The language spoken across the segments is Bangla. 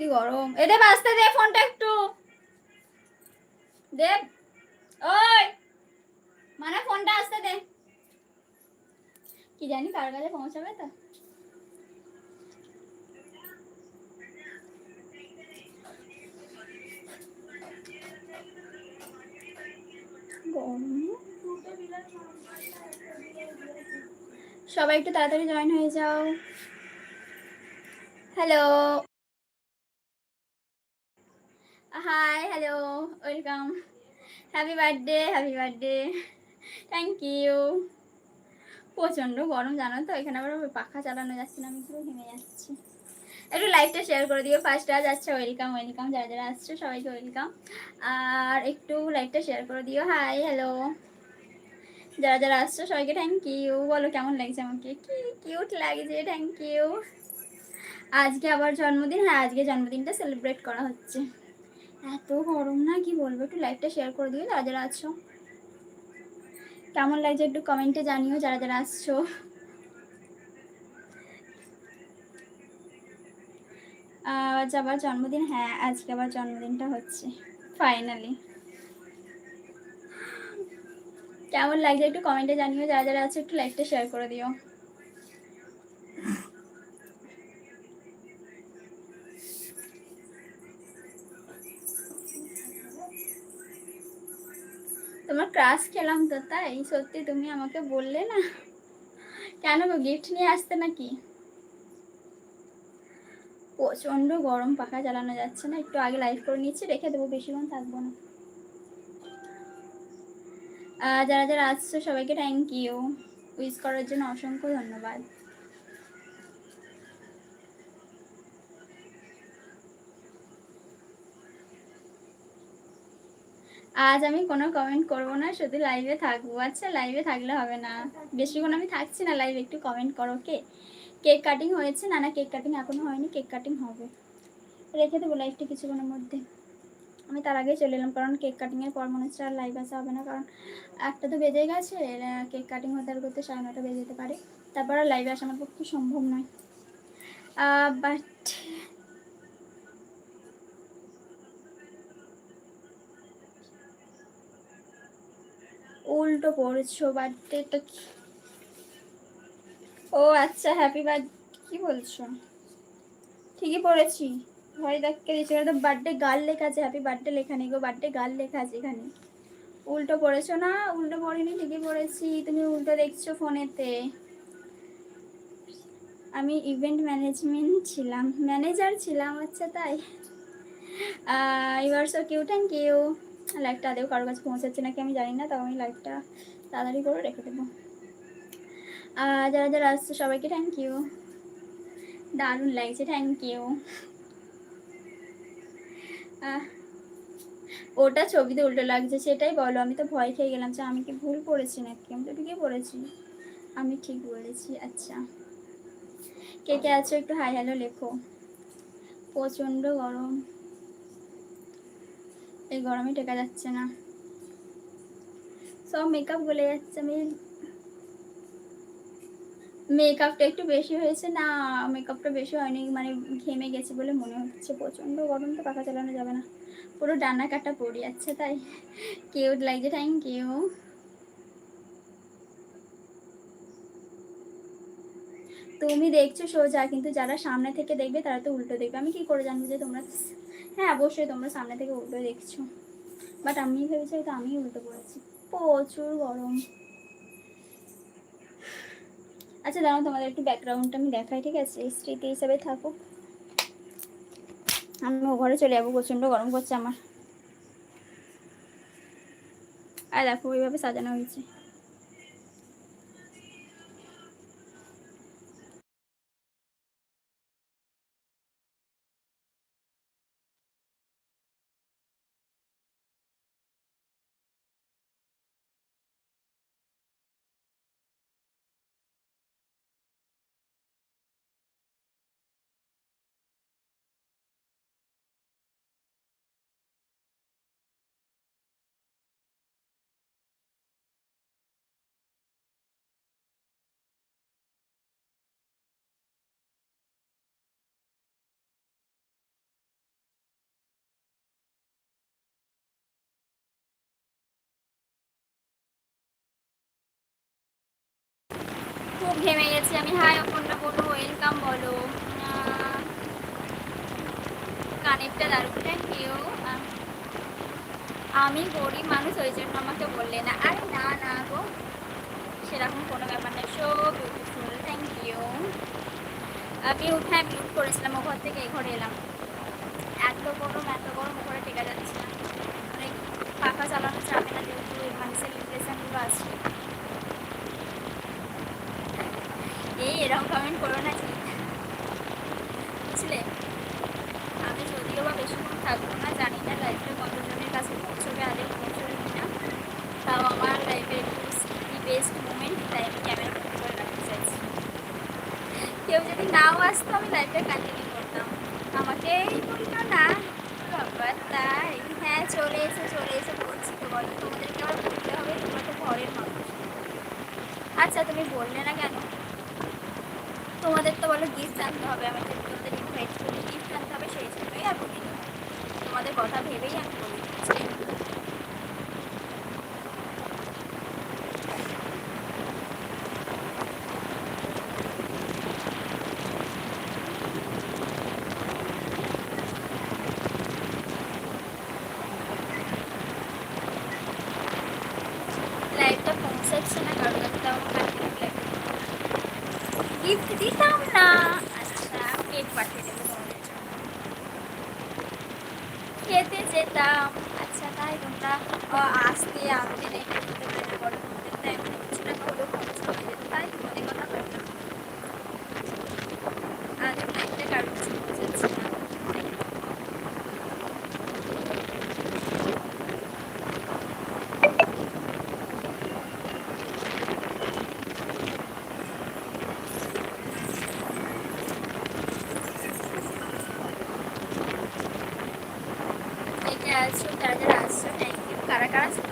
কি গরম? এদে বাঁচতে দে ফোনটা একটু। দেব, ওই। মানে ফোনটা আসতে দে। কি জানি কার কাছে পৌঁছাবে তো। সবাই একটু তাড়াতাড়ি জয়েন হয়ে যাও। Hello hi hello welcome happy birthday happy birthday thank you প্রচণ্ড গরম জানো তো, এখানে আবার পাখা চালানো যাচ্ছে না, আমি পুরো ঘেমে যাচ্ছি। একটু লাইভটা শেয়ার করে দিও ফার্স্ট আজ আচ্ছা ওয়েলকাম ওয়েলকাম যারা যারা আসছে, সবাইকে ওয়েলকাম আর একটু লাইভটা শেয়ার করে দিও হাই হ্যালো যারা যারা আসছো, সবাইকে থ্যাংক ইউ বলো, কেমন লাগছে আমাকে? কি কিউট লাগছে থ্যাংক ইউ আজকে আবার জন্মদিন হ্যাঁ আজকে জন্মদিনটা সেলিব্রেট করা হচ্ছে। এত গরম না, কি বলব? একটু লাইভটা শেয়ার করে দিও, যারা যারা আছো। কেমন লাগছে একটু কমেন্টে জানিও, যারা যারা আসছো। আজ আবার জন্মদিন? হ্যাঁ আজকে আবার জন্মদিনটা হচ্ছে ফাইনালি কেমন লাগছে একটু কমেন্টে জানিও, যারা যারা আছে, একটু লাইভটা শেয়ার করে দিও। তোমার ক্রাশ খেলাম তো, তাই? সত্যি তুমি আমাকে বললে না? কেন গো গিফট নিয়ে আসতে নাকি? প্রচণ্ড গরম, পাখা চালানো যাচ্ছে না। একটু আগে লাইভ করে নিচ্ছি রেখে দেবো বেশিক্ষণ থাকব না। যারা যারা আসছো, সবাইকে থ্যাংক ইউ উইশ করার জন্য অসংখ্য ধন্যবাদ। আজ আমি কোনো কমেন্ট করব না, শুধু লাইভে থাকব। আচ্ছা লাইভে থাকলে হবে না। বেশিক্ষণ আমি থাকছি না লাইভে একটু কমেন্ট করো কে কেক কাটিং হয়েছে? না না কেক কাটিং এখনও হয়নি কেক কাটিং হবে। রেখে দেবো লাইভটা কিছুক্ষণের মধ্যে। আমি তার আগেই চলে এলাম, কারণ কেক কাটিংয়ের পর মনে হচ্ছে আর লাইভ আসা হবে না, কারণ একটা তো বেজে গেছে কেক কাটিং হতে করতে সাড়ে নটা বেজে যেতে পারে। তারপর আর লাইভে আসা আমার পক্ষে সম্ভব নয়। বাট উল্টো পড়েছো বার্থডেটা কি? ও আচ্ছা হ্যাপি বার্থ কি বলছো? ঠিকই পড়েছি। ভয় দেখতে দিয়েছি। এখানে তো বার্থডে গার্ল লেখা আছে হ্যাপি বার্থডে লেখা নেই গো বার্থডে গার্ল লেখা আছে এখানে। উল্টো পড়েছো না? উল্টো পড়িনি? ঠিকই পড়েছি। তুমি উল্টো দেখছ ফোনেতে। আমি ইভেন্ট ম্যানেজমেন্ট ছিলাম। ম্যানেজার ছিলাম আচ্ছা তাই। You're so cute thank you লাইভটা আদেও কারোর কাছে পৌঁছাচ্ছে নাকি আমি জানি না, তাও আমি লাইভটা তাড়াতাড়ি করে রেখে দেবো। যারা যারা আসছে সবাইকে থ্যাংক ইউ দারুণ লাগছে থ্যাংক ইউ ওটা ছবিতে উল্টো লাগছে, সেটাই বলো, আমি তো ভয় খেয়ে গেলাম, যে আমি কি ভুল পড়েছি নাকি? আমি তো ঠিকই পড়েছি আমি ঠিক বলেছি আচ্ছা। কে কে আছো একটু হাই হ্যালো লেখো। প্রচণ্ড গরম। এই গরমে টেকা যাচ্ছে না। সব মেকআপ গলে যাচ্ছে, আমি মেকআপটা একটু বেশি হয়েছে না মেকআপটা বেশি হয়নি মানে ঘেমে গেছে বলে মনে হচ্ছে। প্রচণ্ড গরম, তো পাখা চালানো যাবে না। পুরো ডানা কাটা পড়ে যাচ্ছে তাই। কেউ লাগছে থ্যাংক ইউ তুমি দেখছ সোজা, কিন্তু যারা সামনে থেকে দেখবে তারা তো উল্টো দেখবে। আমি কি করে জানব যে তোমরা হ্যাঁ অবশ্যই তোমরা সামনে থেকে উল্টো দেখছ। বাট আমি ভেবেছি হয়তো আমি উল্টো পড়েছি প্রচুর গরম। আচ্ছা দাঁড়াও, তোমাদের একটু ব্যাকগ্রাউন্ডটা আমি দেখাই, ঠিক আছে? স্মৃতি হিসাবে থাকুক। আমি ও ঘরে চলে যাব, প্রচণ্ড গরম করছে আমার। আর দেখো, ওইভাবে সাজানো হয়েছে। খুব ঘেমে গেছি। আমি, হাই, অপর্ণা বলো ওয়েলকাম বলো। কানেকটা দাঁড়ু থ্যাংক ইউ আমি গরিব মানুষ, ওই জন্য আমাকে বললে না। আর না না গো, সেরকম কোনো ব্যাপার না। সব বিউটিফুল থ্যাংক ইউ আমি হ্যাঁ মিউট করেছিলাম, ও ঘর থেকে এই ঘরে এলাম। এত গরম এত গরম করে টেকা যাচ্ছে না। মানে পাখা চালানো যাবে না যেহেতু মানুষের ডিপ্রেশনগুলো আছে। এরকম কমেন্ট করো না Bộ sơn. de graça, é O cara,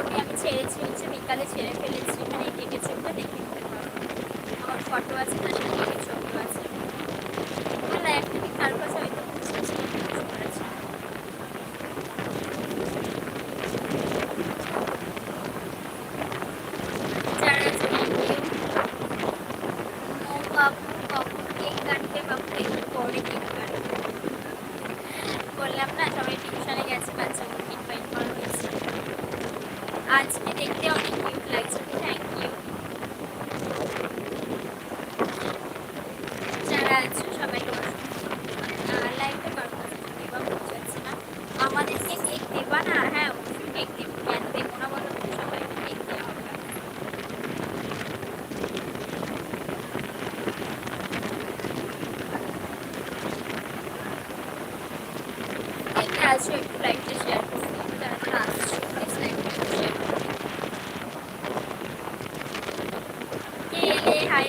ছবি আমি ছেড়েছি হচ্ছে বিকালে ছেড়ে ফেলেছি মানে কেটে ওটা দেখে নিতে পারব। আমার ফটো আছে, তার সাথে ছবি আছে। একটা কার কাছে হয়তো as you practice that class is like Yay, high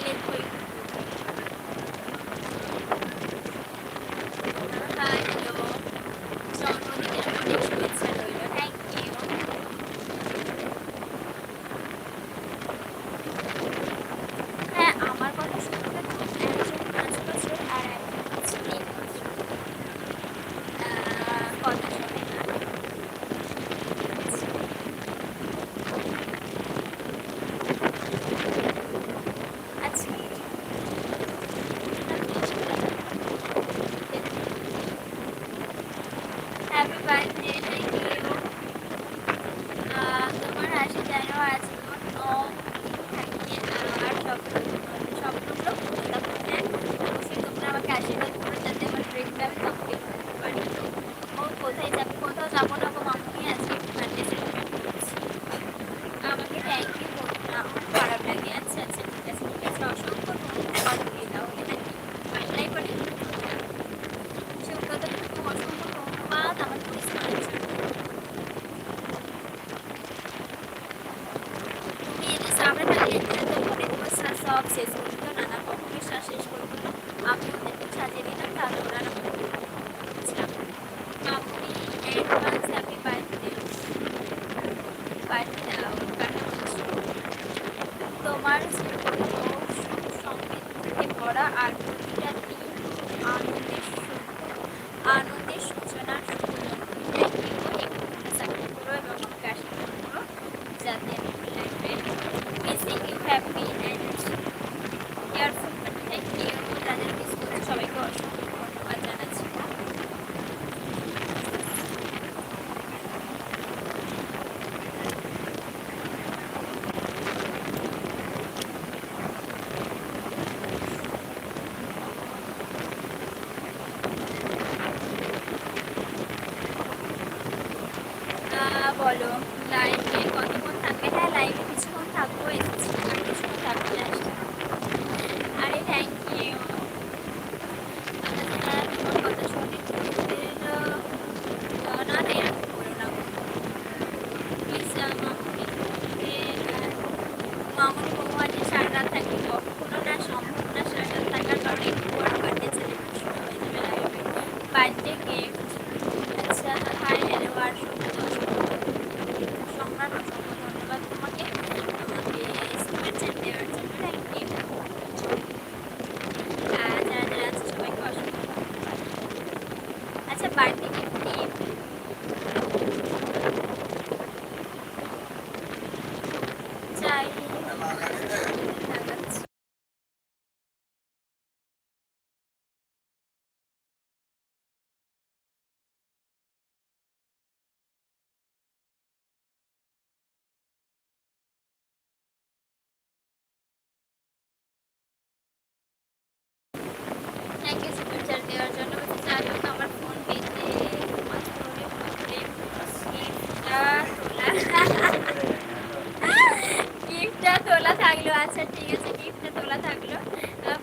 আচ্ছা ঠিক আছে, গিফটটা তোলা থাকল।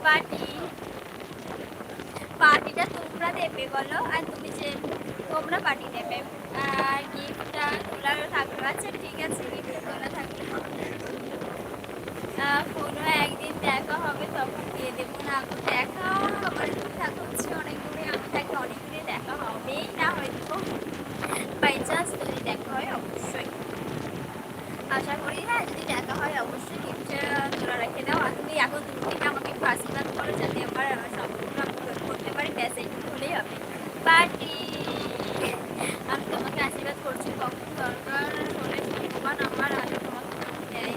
পার্টি পার্টিটা তোমরা দেবে, বলো। আর তুমি যে, তোমরা পার্টি দেবে। আর গিফটটা তোলা থাকল। আচ্ছা ঠিক আছে, গিফটটা তোলা থাকল। কোনো একদিন দেখা হবে, তখন দিয়ে দেবো না। দেখা আমার দেখা হচ্ছে অনেক দূরে আমি তাকে অনেক দূরে দেখা হবেই না হয়তো বাই চান্স যদি দেখা হয় অবশ্যই আশা করি না যদি দেখা হয় অবশ্যই গিফটটা তোলা রেখে তুমি এখন দূর থেকে আমাকে আশীর্বাদ করো যাতে আমার সম্পূর্ণ আমি করতে পারি ব্যাস হলেই হবে। পার্টি আমি তোমাকে আশীর্বাদ করছি কখন দরকার হলে ভগবান আমার আগে তোমাকে দেয়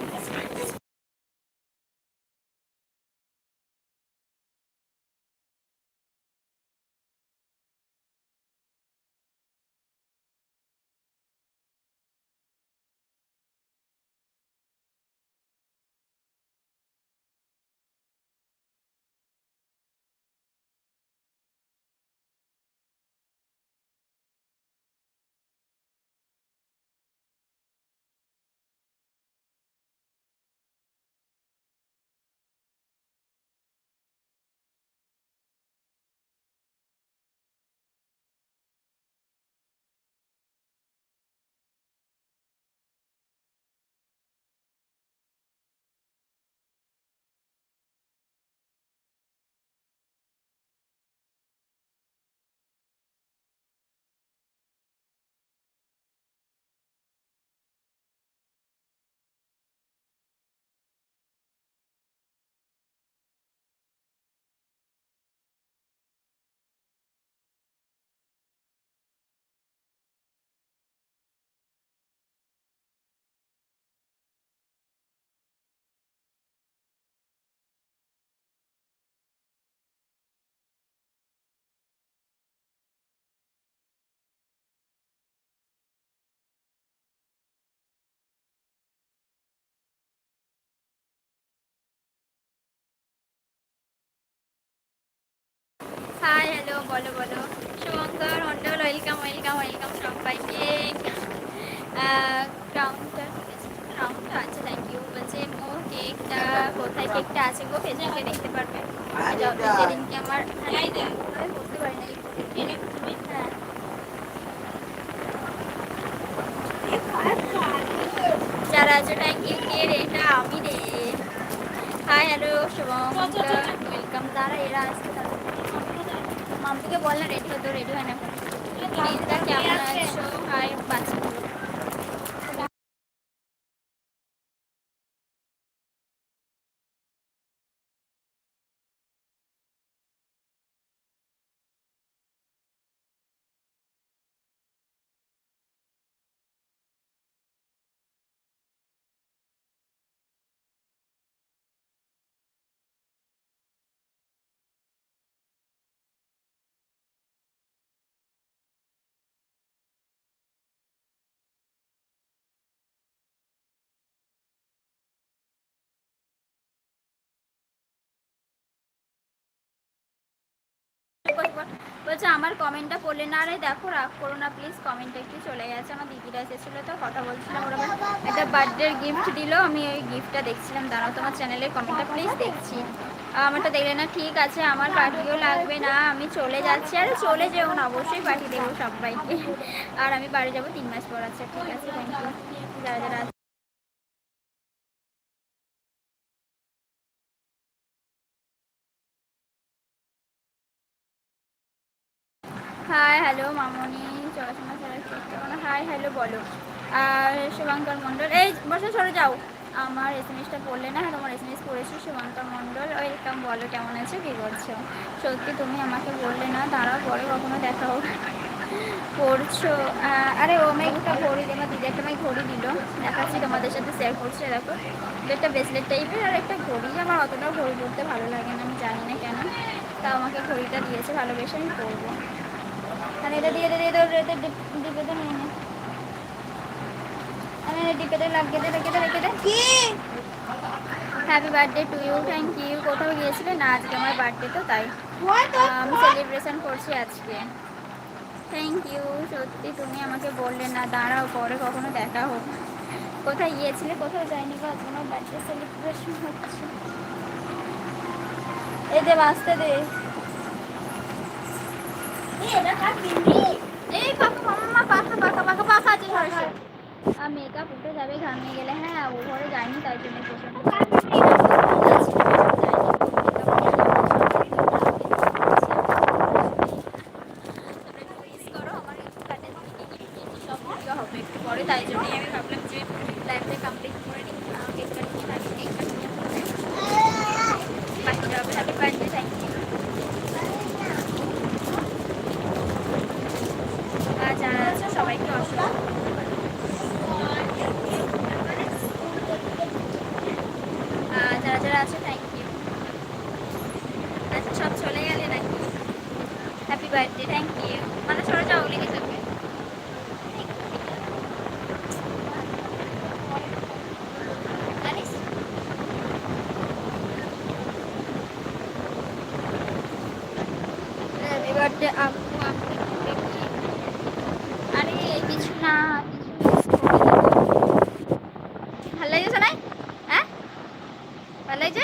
হাই হ্যালো বলো বলো। Shubhankar Mondal welcome welcome welcome সবাইকে। ক্রাউনটা ক্রাউনটা আচ্ছা থ্যাংক ইউ বলছে ও কেকটা কোথায় কেকটা আছে গো? ফেসবুকে দেখতে পারবে? যেদিনকে আমার হ্যাঁ, পারি না হ্যাঁ। যারা আছে থ্যাংক ইউ কে রে? এটা আমি রে। Hi hello Shubhankar. ওয়েলকাম তারা এরা আসছে বল না রেডি হতো রেডি হয় না কেমন আছো হাই বাচ্চা বলছে, আমার কমেন্টটা পড়লে না রে, দেখো, রাগ করো না প্লিজ কমেন্টটা একটু চলে গেছে, আমার দিদিরা এসেছিল তো, কথা বলছিলাম ওরা একটা বার্থডের গিফট দিল, আমি ওই গিফটটা দেখছিলাম, দাঁড়াও তোমার চ্যানেলের কমেন্টটা প্লিজ দেখছি। আমারটা দেখলে না, ঠিক আছে, আমার পার্টিও লাগবে না, আমি চলে যাচ্ছি। আরে চলে যেও না, অবশ্যই পার্টি দেবো সবাইকে। আর আমি বাড়ি যাব তিন মাস পর আচ্ছা ঠিক আছে থ্যাংক ইউ যারা যারা হাই, হ্যালো মামনি হাই, হ্যালো বলো। আর শুভঙ্কর মণ্ডল, এই বসে, সরে যাও। আমার এস এম এসটা পড়লে না হ্যাঁ তোমার এস এম এস পড়েছি, শুভঙ্কর মণ্ডল, ওয়েলকাম, বলো, কেমন আছো, কী করছ? সত্যি তুমি আমাকে বললে না তারা পরে কখনো দেখা হোক। পড়ছো আরে, ও আমায় একটা ঘড়ি আমার দিদি একটা আমায় ঘড়ি দিল। দেখাচ্ছি, তোমাদের সাথে শেয়ার করছে, দেখো। একটা ব্রেসলেট টাইপের আর একটা ঘড়ি, আমার অতটা ঘড়ি পড়তে ভালো লাগে না, আমি জানি না কেন। তা আমাকে ঘড়িটা দিয়েছে, ভালোবেসে আমি পরবো আর এটা দিয়ে দিয়ে এতে ডিপেতে নিয়ে নে। আমি ডিপেতে লাগিয়ে দে রেখে দে রেখে দে। কি? Happy birthday to you thank you কোথাও গিয়েছিলে? না আজকে আমার বার্থডে তো তাই। আমি সেলিব্রেশন করছি আজকে। থ্যাংক ইউ সত্যি তুমি আমাকে বললে না দাঁড়াও পরে কখনো দেখা হোক। কোথায় গিয়েছিলে? কোথাও যায়নি বা তোমার বার্থডে সেলিব্রেশন হচ্ছে। দে বাঁচতে দে। এই পাকা মাম্মা পাকা পাকা পাকা পাকা আছে সরষে আর যাবে ঘামিয়ে গেলে হ্যাঁ ও ঘরে যায়নি তাই জন্য প্রচণ্ড হবে একটু পরে তাই জন্যই আমি ভাবলাম যে লাইফটা কমপ্লিট করে নিই কেক কাটিং থাকি কেক কাটিং বাকিটা হবে হ্যাপি বার্থডে থ্যাংক ইউ আর যারা আছে সবাইকে অসংখ্য আর যারা যারা আছে থ্যাংক ইউ আচ্ছা সব চলে গেলে নাকি হ্যাপি বার্থডে থ্যাংক ইউ মানে সরে যাও লেগে যাবে জানিস হ্যাপি বার্থডে আপু আপনি দেখি আরে কিছু না কিছু ভালো লাগছে নাই? হ্যাঁ? ভালো লাগছে?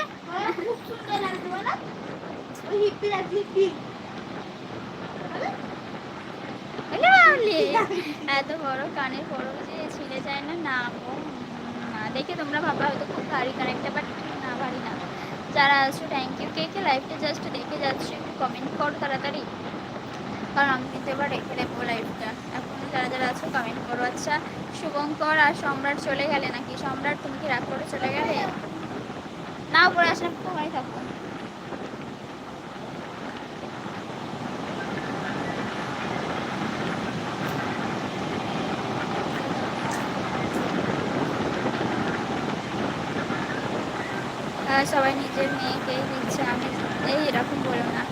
এত বড় কানের পরও যে ছিঁড়ে যায় না না না দেখে তোমরা ভাবা হয়তো খুব ভারী কানেরটা বাট না, ভারী না। যারা আছো থ্যাংক ইউ কে কে লাইভটা জাস্ট দেখে যাচ্ছ, একটু কমেন্ট করো তাড়াতাড়ি। কারণ আমি কিন্তু এবার রেখে দেবো লাইভটা এখন যারা যারা আছো কমেন্ট করো আচ্ছা। শুভঙ্কর আর সম্রাট চলে গেলে নাকি? সম্রাট তুমি কি রাগ করে চলে গেলে? না উপরে আসলে তোমারই থাকো আহ, সবাই নিজের মেয়েকেই দিচ্ছে আমি এই এরকম বলো না।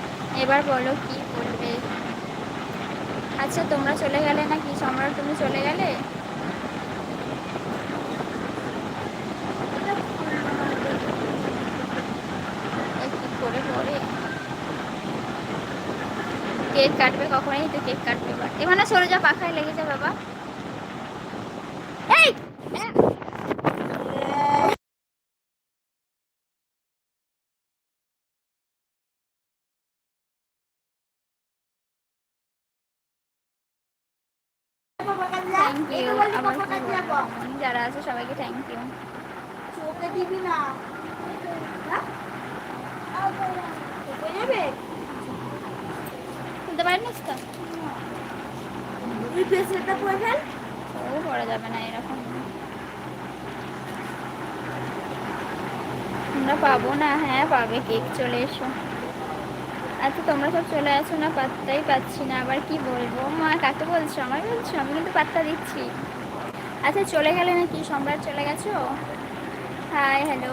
এবার বলো কি বলবে? আচ্ছা তোমরা চলে গেলে নাকি? সম্রাট তুমি চলে গেলে এ কি করে পরে কেক কাটবে কখনই তো কেক কাটবে এখানে সরে যা পাখায় লেগে যা বাবা। এই! থ্যাংক ইউ আমার যারা আছে সবাইকে থ্যাংক ইউ চোখে দিবি না। যাবে? খুলতে পারিনিস তো? তুই ব্রেসলেটটা পরে ফেল। ও পড়া যাবে না এরকম। পাবো না হ্যাঁ পাবে কেক চলে এসো। আচ্ছা তোমরা সব চলে আসো না পাত্তাই পাচ্ছি না আবার কি বলব? মা কাকে বলছো? আমার বলছো? আমি কিন্তু পাত্তা দিচ্ছি। আচ্ছা চলে গেলে নাকি? সম্রাট চলে গেছো? হাই হ্যালো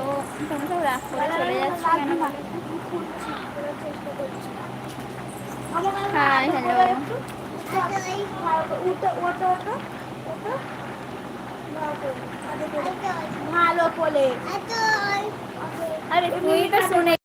তোমরা সব রাগ করে চলে যাচ্ছ কেন? হাই হ্যালো ভালো বলে আরে তুই তো শুনে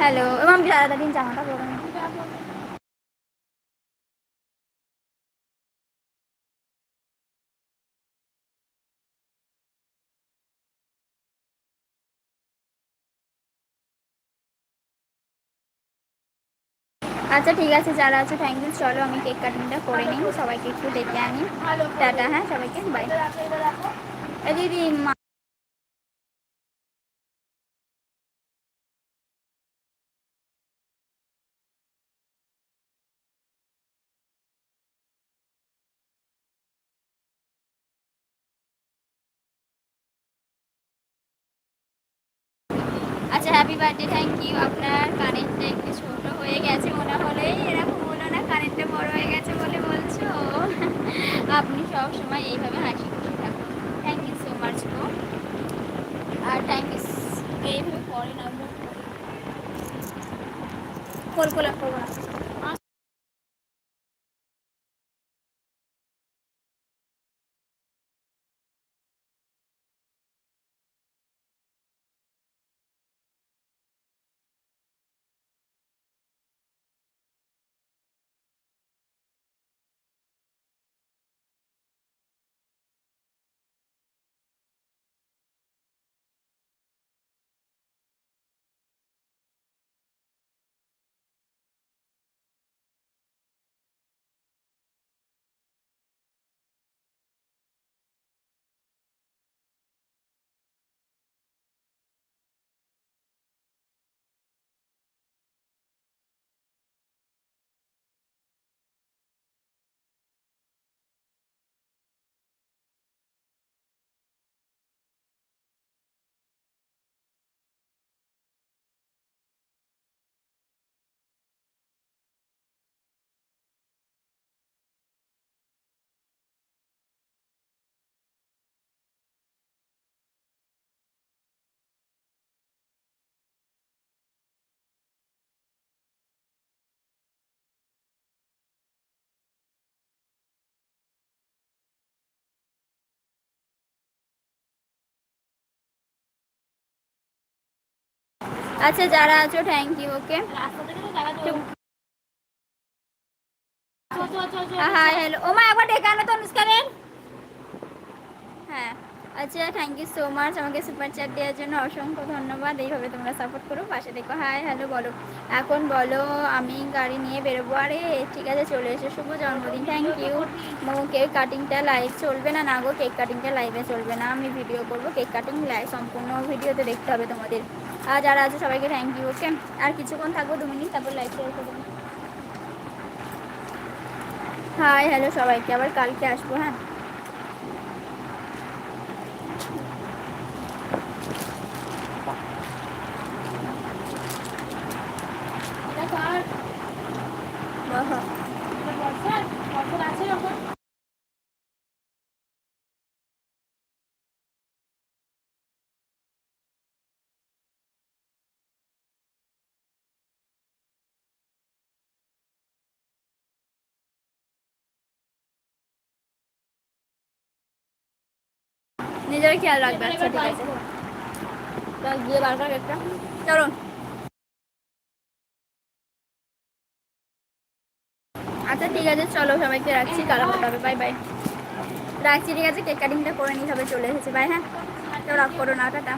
হ্যালো এবং দাদা দিন জামাটা পরে নি। আচ্ছা ঠিক আছে, যারা আছে থ্যাংক ইউ চলো, আমি কেক কাটিংটা করে নিই। সবাইকে একটু ডেকে আনি। টাটা হ্যাঁ সবাইকে। বাই দিদি হ্যাপি বার্থডে থ্যাংক ইউ আপনার কারেন্টটা একটু ছোট হয়ে গেছে মনে হলে এরকম হলো না কারেন্টটা বড় হয়ে গেছে বলে বলছো? আপনি সব সময় এইভাবে হাসি খুশি থাকুন। থ্যাংক ইউ সো মাচ গো আর থ্যাংক ইউ এইভাবে পরে না কল করলাম করব আচ্ছা যারা আছো thank you okay hi hello ও মা, একবার ডেকে আনো তো অনুষ্কারের হ্যাঁ আচ্ছা থ্যাংক ইউ সো মাচ আমাকে সুপার চ্যাট দেওয়ার জন্য, অসংখ্য ধন্যবাদ। এইভাবে তোমরা সাপোর্ট করো, পাশে দেখো হাই হ্যালো বলো। এখন বলো, আমি গাড়ি নিয়ে বেরোবো। আরে, ঠিক আছে, চলে এসে, শুভ জন্মদিন থ্যাংক ইউ মো কেক কাটিংটা লাইভ চলবে না না গো কেক কাটিংটা লাইভে চলবে না। আমি ভিডিও করব কেক কাটিং লাইভ সম্পূর্ণ ভিডিওতে দেখতে হবে তোমাদের। যারা আছে সবাইকে থ্যাংক ইউ ওকে আর কিছুক্ষণ থাকব, দু মিনিট তারপর লাইভ শেয়ার করব। হাই হ্যালো সবাইকে, আবার কালকে আসব হ্যাঁ? নিজের খেয়াল রাখবে। আচ্ছা ঠিক আছে। গিয়ে বার করে একটা। চলো। আচ্ছা ঠিক আছে চলো সবাইকে রাখছি। কালো হবে বাই বাই। রাখছি ঠিক আছে। কেক কাটিংটা করে নিই সবাই চলে এসেছে। বাই হ্যাঁ। তো রাখ করো না টাটা।